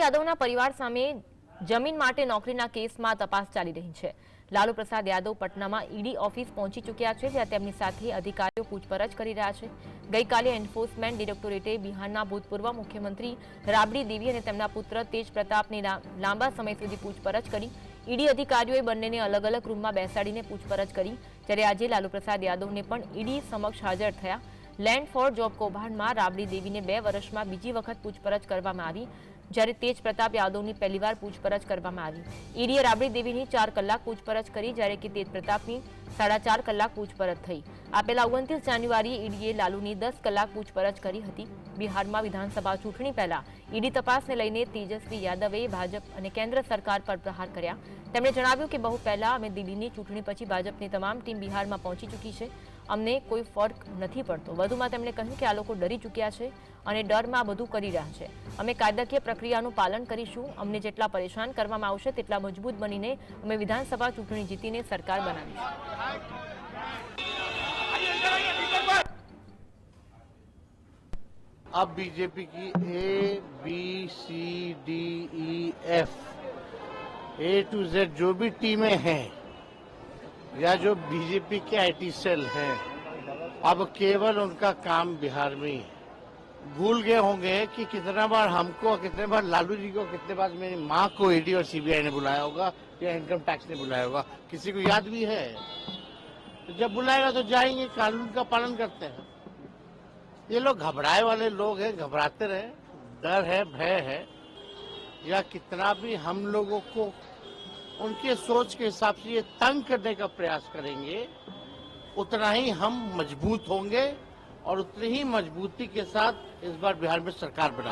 યાદવના પરિવાર સામે જમીન માટે નોકરીના કેસમાં તપાસ ચાલી રહી છે. લાલુ પ્રસાદ યાદવ પટનામાં ઈડી ઓફિસ પહોંચી ચૂક્યા છે, જ્યાં તેમની સાથે અધિકારીઓ પૂછપરછ કરી રહ્યા છે. ગઈકાલે એન્ફોર્સમેન્ટ ડિરેક્ટોરેટે બિહારના ભૂતપૂર્વ મુખ્યમંત્રી રાબડી દેવી અને તેમના પુત્ર તેજ પ્રતાપની લાંબા સમય સુધી પૂછપરછ કરી. ઈડી અધિકારીઓએ બંનેને અલગ અલગ રૂમમાં બેસાડીને પૂછપરછ કરી, જ્યારે આજે લાલુ પ્રસાદ યાદવને પણ ઈડી સમક્ષ હાજર થયા. લેન્ડ ફોર જોબ કૌભાંડમાં રાબડી દેવીને બે વર્ષમાં બીજી વખત પૂછપરછ કરવામાં આવી. જ્યારે તેજ પ્રતાપ યાદવની પહેલીવાર પૂછપરછ કરવામાં આવી. ઈડીએ રાબડી દેવીની ચાર કલાક પૂછપરછ કરી, જ્યારે કે તેજ પ્રતાપની સાડા ચાર કલાક પૂછપરછ થઈ. આ પહેલા ઓગણત્રીસ જાન્યુઆરીએ ઈડીએ લાલુની દસ કલાક પૂછપરછ કરી હતી. બિહારમાં વિધાનસભા ચૂંટણી પહેલા ઈડી તપાસને લઈને તેજસ્વી યાદવે ભાજપ અને કેન્દ્ર સરકાર પર પ્રહાર કર્યા. તેમણે જણાવ્યું કે બહુ પહેલા અમે દિલ્હીની ચૂંટણી પછી ભાજપની તમામ ટીમ બિહારમાં પહોંચી ચૂકી છે. અમને કોઈ ફરક નથી પડતો વધુમાં તેમણે કહ્યું કે આ લોકો ડરી ચૂક્યા છે અને ડરમાં આ બધું કરી રહ્યા છે અમે કાયદાકીય પ્રક્રિયાનું પાલન કરીશું અમને જેટલા પરેશાન કરવામાં આવશે તેટલા મજબૂત બનીને અમે વિધાનસભા ચૂંટણી જીતીને સરકાર બનાવીશું अब बीजेपी की A B C D E F A to Z जो भी टीमें हैं या जो बीजेपी के आईटी सेल हैं, अब केवल उनका काम बिहार में ही भूल गए होंगे कि कितना बार हमको, कितने बार लालू जी को, कितने बार मेरी माँ को ईडी और सीबीआई ने बुलाया होगा, या इनकम टैक्स ने बुलाया होगा, किसी को याद भी है? तो जब बुलाएगा तो जाएँगे, कानून का पालन करते हैं। ये लोग घबराए वाले लोग हैं, घबराते रहे, डर है, भय है। या कितना भी हम लोगों को उनके सोच के हिसाब से ये तंग करने का प्रयास करेंगे, उतना ही हम मज़बूत होंगे और उतनी ही मजबूती के साथ इस बार बिहार में सरकार बना